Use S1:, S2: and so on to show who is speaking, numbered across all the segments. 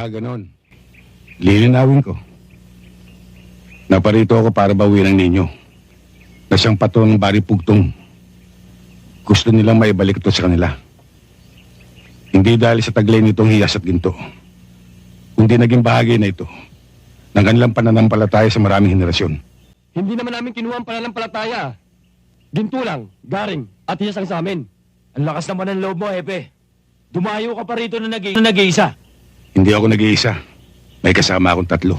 S1: Ah, ganon. Lilinawin ko. Naparito ako para bawiin ang ninyo. Na siyang pato ng bari pugtong. Gusto nilang maibalik ito sa kanila. Hindi dahil sa taglay nitong hiyas at ginto. Kundi naging bahagi na ito ng kanilang pananampalataya sa maraming henerasyon.
S2: Hindi naman namin kinuha ang pananampalataya. Ginto lang, garing, at hiyasang sa amin.
S3: Ang lakas naman ng loob mo, Epe. Dumayo ka pa rito na nag-iisa.
S1: Hindi ako nag-iisa. May kasama akong tatlo.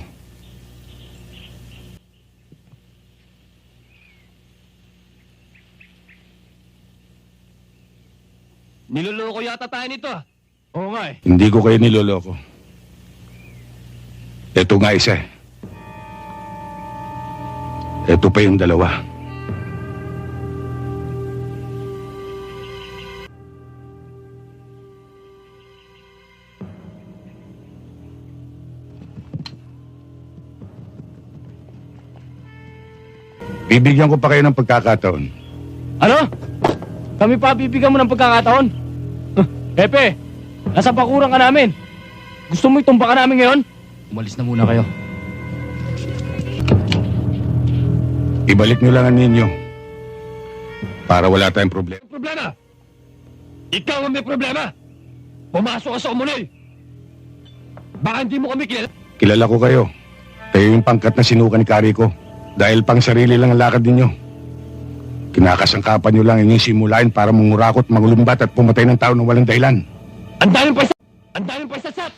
S2: Niloloko yata tayo nito ah.
S3: Oo nga eh.
S1: Hindi ko kayo niloloko. Ito nga isa eh. Ito pa yung dalawa. Bibigyan ko pa kayo ng pagkakataon.
S3: Ano? Kami pa bibigyan mo ng pagkakataon? Huh, Epe, nasa bakuran ka namin. Gusto mo itumba ka namin ngayon? Umalis na muna kayo.
S1: Ibalik nyo lang ang ninyo. Para wala tayong problema.
S2: Problema! Ikaw ang may problema! Pumasok ka sa umunoy! Baka hindi mo kami kilala.
S1: Kilala ko kayo. Kayo yung pangkat na sinukan ni Kari ko. Dahil pang sarili lang ang lakad ninyo. Kinakasangkapan nyo lang inyong simulain para mangurakot, mangulumbat at pumatay ng tao ng walang dahilan.
S2: Ang daming paisa! Ang daming paisa!